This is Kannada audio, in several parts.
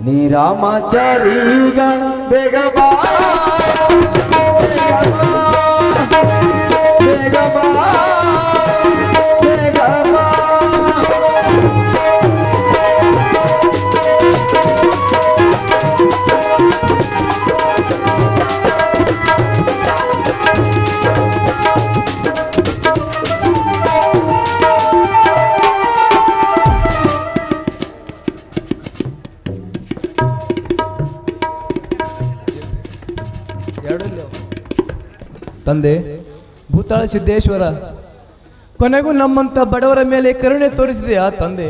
ಶ್ರೀರಾಮಾಚಾರೀಗ ಬೇಗ ಬಾ ತಂದೆ, ಭೂತಾಳ ಸಿದ್ದೇಶ್ವರ, ಕೊನೆಗೂ ನಮ್ಮಂತ ಬಡವರ ಮೇಲೆ ಕರುಣೆ ತೋರಿಸಿದೆಯಾ ತಂದೆ?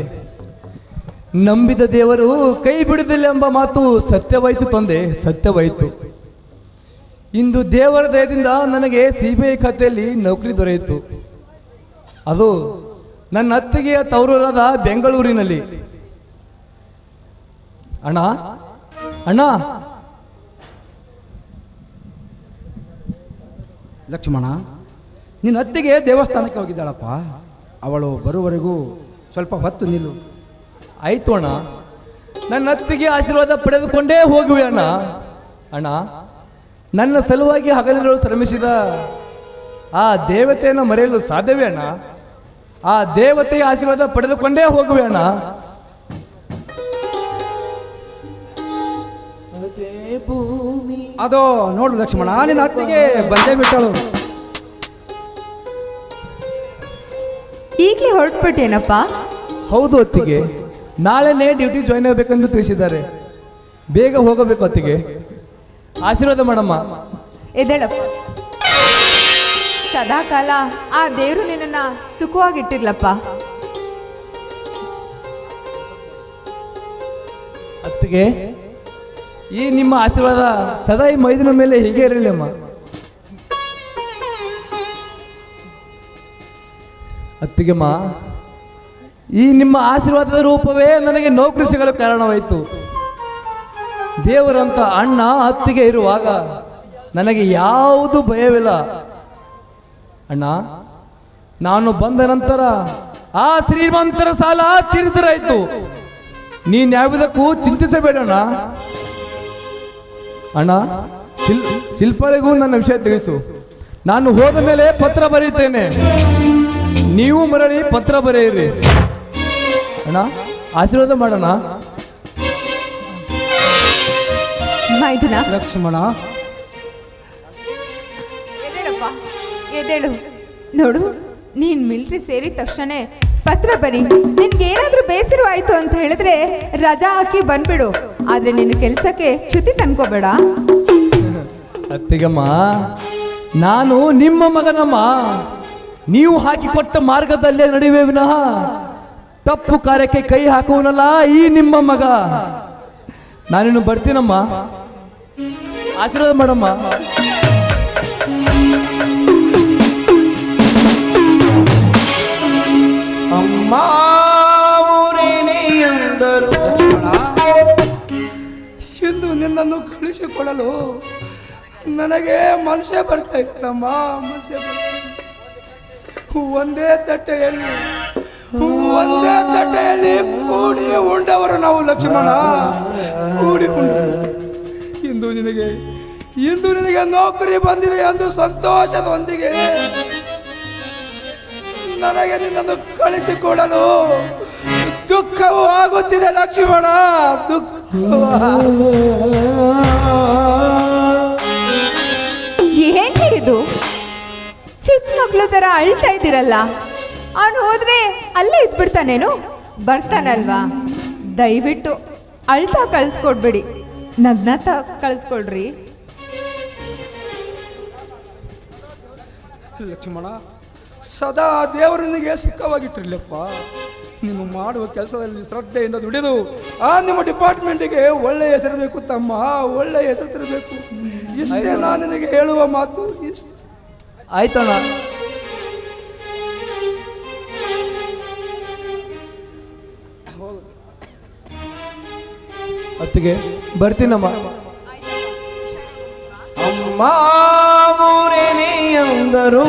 ನಂಬಿದ ದೇವರು ಕೈ ಬಿಡುದಿಲ್ಲ ಎಂಬ ಮಾತು ಸತ್ಯವಾಯಿತು ತಂದೆ, ಸತ್ಯವಾಯಿತು. ಇಂದು ದೇವರ ದಯದಿಂದ ನನಗೆ ಸಿ ಬಿ ಐ ಖಾತೆಯಲ್ಲಿ ನೌಕರಿ ದೊರೆಯಿತು. ಅದು ನನ್ನ ಅತ್ತಿಗೆಯ ತವರೂರಾದ ಬೆಂಗಳೂರಿನಲ್ಲಿ. ಅಣ್ಣ ಅಣ್ಣ ಲಕ್ಷ್ಮಣ, ನಿನ್ನ ಅತ್ತಿಗೆ ದೇವಸ್ಥಾನಕ್ಕೆ ಹೋಗಿದ್ದಾಳಪ್ಪ. ಅವಳು ಬರುವವರೆಗೂ ಸ್ವಲ್ಪ ಹೊತ್ತು ನಿಲ್ಲು. ಆಯ್ತು ಅಣ್ಣ. ನನ್ನ ಅತ್ತಿಗೆ ಆಶೀರ್ವಾದ ಪಡೆದುಕೊಂಡೇ ಹೋಗುವೆ ಅಣ್ಣ. ಅಣ್ಣ, ನನ್ನ ಸಲುವಾಗಿ ಹಗಲಿರಲು ಶ್ರಮಿಸಿದ ಆ ದೇವತೆಯನ್ನು ಮರೆಯಲು ಸಾಧ್ಯವೇ ಅಣ್ಣ? ಆ ದೇವತೆಯ ಆಶೀರ್ವಾದ ಪಡೆದುಕೊಂಡೇ ಹೋಗುವೆ ಅಣ್ಣ. ಅದೇ ನೋಡು ಲಕ್ಷ್ಮಣ ನಿನ್ನ ಅತ್ತಿಗೆ ಬಂದೇ ಬಿಟ್ಟಳು. ಈಗಲೇ ಹೊರಟ್ಬಿಟ್ಟೇನಪ್ಪ? ಹೌದು ಅತ್ತಿಗೆ. ನಾಳೆನೇ ಡ್ಯೂಟಿ ಜಾಯ್ನ್ ಆಗಬೇಕೆಂದು ತಿಳಿಸಿದ್ದಾರೆ. ಬೇಗ ಹೋಗಬೇಕು ಅತ್ತಿಗೆ. ಆಶೀರ್ವಾದ ಮಾಡಮ್ಮ. ಎದ್ದೇಳಪ್ಪ. ಸದಾಕಾಲ ಆ ದೇವರು ನಿನ್ನನ್ನ ಸುಖವಾಗಿಟ್ಟಿರ್ಲಪ್ಪ. ಅತ್ತಿಗೆ ಈ ನಿಮ್ಮ ಆಶೀರ್ವಾದ ಸದಾ ಈ ಮೈದಿನ ಮೇಲೆ ಹೀಗೆ ಇರಲಿ ಅಮ್ಮ. ಅತ್ತಿಗೆಮ್ಮ ಈ ನಿಮ್ಮ ಆಶೀರ್ವಾದದ ರೂಪವೇ ನನಗೆ ನೌಕರಿ ಸಿಗಲು ಕಾರಣವಾಯಿತು. ದೇವರಂತ ಅಣ್ಣ ಅತ್ತಿಗೆ ಇರುವಾಗ ನನಗೆ ಯಾವುದು ಭಯವಿಲ್ಲ. ಅಣ್ಣ, ನಾನು ಬಂದ ನಂತರ ಆ ಶ್ರೀಮಂತರ ಸಾಲ ತೀರಿದರಾಯ್ತು ನೀನ್ ಯಾವುದಕ್ಕೂ ಚಿಂತಿಸಬೇಡಣ್ಣ ಅಣ್ಣ ಶಿಲ್ ಶಿಲ್ಪಾಳಿಗೂ ನನ್ನ ವಿಷಯ ತಿಳಿಸು. ನಾನು ಹೋದ ಮೇಲೆ ಪತ್ರ ಬರೆಯುತ್ತೇನೆ ನೀವು ಮರಳಿ ಪತ್ರ ಬರೆಯಿರಿ. ಅಣ್ಣ ಆಶೀರ್ವಾದ ಮಾಡೋಣ. ಲಕ್ಷ್ಮಣ. ಎದ್ದೇಳಪ್ಪ ಎದ್ದೇಳು. ನೋಡು ನೀನ್ ಮಿಲ್ಟ್ರಿ ಸೇರಿದ ತಕ್ಷಣ ಪತ್ರ ಬರಿ ನಿನ್ಗೆ ಏನಾದ್ರೂ ಬೇಸರವಾಯ್ತು ಅಂತ ಹೇಳಿದ್ರೆ ರಜಾ ಹಾಕಿ ಬಂದ್ಬಿಡು. ಆದ್ರೆ ನಿನ್ನ ಕೆಲ್ಸಕ್ಕೆ ಚ್ಯುತಿ ತನ್ಕೋಬೇಡ ಅತ್ತಿಗಮ್ಮ, ನಾನು ನಿಮ್ಮ ಮಗನಮ್ಮ. ನೀವು ಹಾಕಿಕೊಟ್ಟ ಮಾರ್ಗದಲ್ಲೇ ನಡೆಯುವೆ ವಿನಃ. ತಪ್ಪು ಕಾರ್ಯಕ್ಕೆ ಕೈ ಹಾಕುವನಲ್ಲ ಈ ನಿಮ್ಮ ಮಗ. ನಾನಿನ್ನು ಬರ್ತೀನಮ್ಮ. ಆಶೀರ್ವಾದ ಮಾಡಮ್ಮ. ಅಮ್ಮ ಊರೇನೇ ಎಂದರು. ಇಂದು ನಿನ್ನನ್ನು ಕಳಿಸಿಕೊಡಲು ನನಗೆ ಮನುಷ್ಯ ಬರ್ತಾ ಇತ್ತಮ್ಮ ಮನುಷ್ಯ ಬರ್ತಾ ಇತ್ತು. ಒಂದೇ ತಟ್ಟೆಯಲ್ಲಿ ಒಂದೇ ತಟ್ಟೆಯಲ್ಲಿ ಕೂಡಿ ಉಂಡವರು ನಾವು ಲಕ್ಷ್ಮಣ. ಕೂಡಿ ಉಂಡವರು ಇಂದು ನಿನಗೆ ಇಂದು ನಿನಗೆ ನೌಕರಿ ಬಂದಿದೆ ಎಂದು ಸಂತೋಷದೊಂದಿಗೆ ನನಗೆ ನಿನ್ನನ್ನು ಕಳಿಸಿಕೊಡಲು ದುಃಖವೂ ಆಗುತ್ತಿದೆ ಲಕ್ಷ್ಮಣ ದುಃಖ ಏನ್ ಇದು ಚಿಕ್ಕ ಮಕ್ಕಳು ತರ ಅಳ್ತಾ ಇದ್ದೀರಲ್ಲ. ಅವನು ಹೋದ್ರೆ ಅಲ್ಲೇ ಇದ್ಬಿಡ್ತಾನೇನು? ಬರ್ತಾನಲ್ವಾ? ದಯವಿಟ್ಟು ಅಳ್ತಾ ಕಳಿಸ್ಕೊಡ್ಬೇಡಿ. ನಗ್ನತ ಕಳಿಸ್ಕೊಡ್ರಿ. ಲಕ್ಷ್ಮಣ ಸದಾ ದೇವರನಿಗೆ ಸುಖವಾಗಿಟ್ಟಿರ್ಲಪ್ಪ ನೀವು ಮಾಡುವ ಕೆಲಸದಲ್ಲಿ ಶ್ರದ್ಧೆಯಿಂದ ದುಡಿದು ಆ ನಿಮ್ಮ ಡಿಪಾರ್ಟ್ಮೆಂಟಿಗೆ ಒಳ್ಳೆ ಹೆಸರು ಬೇಕು ತಮ್ಮ ಒಳ್ಳೆ ಹೆಸರು ತರಬೇಕು ಇಷ್ಟೇ ನಾನು ನಿನಗೆ ಹೇಳುವ ಮಾತು ಇಷ್ಟ. ಆಯ್ತಣ್ಣ. ಅತ್ತಿಗೆ ಬರ್ತೀನಮ್ಮ. ಅಮ್ಮ ಊರೇನೇ ಎಂದರು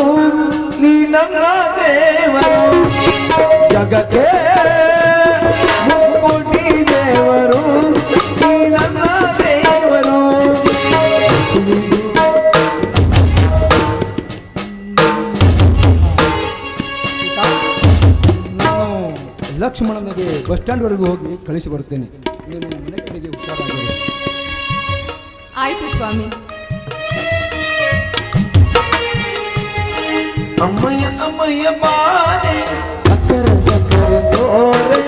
ನೀ ನನ್ನ ದೇವರು. ಜಗಕ್ಕೆ ಮುಕ್ಕುಟಿ ದೇವರು. ನೀ ನನ್ನ ದೇವರು. ನಾನು ಲಕ್ಷ್ಮಣನಿಗೆ ಬಸ್ ಸ್ಟ್ಯಾಂಡ್ವರೆಗೂ ಹೋಗಿ ಕಳಿಸಿ ಬರುತ್ತೇನೆ. ನೀನು ಮನೆ ಕಡೆಗೆ ಹುಷಾರಾಗಿರು. ಆಯ್ತು ಸ್ವಾಮಿ. அம்மைய அம்மைய பாரு. சக்கர சக்கர தோரை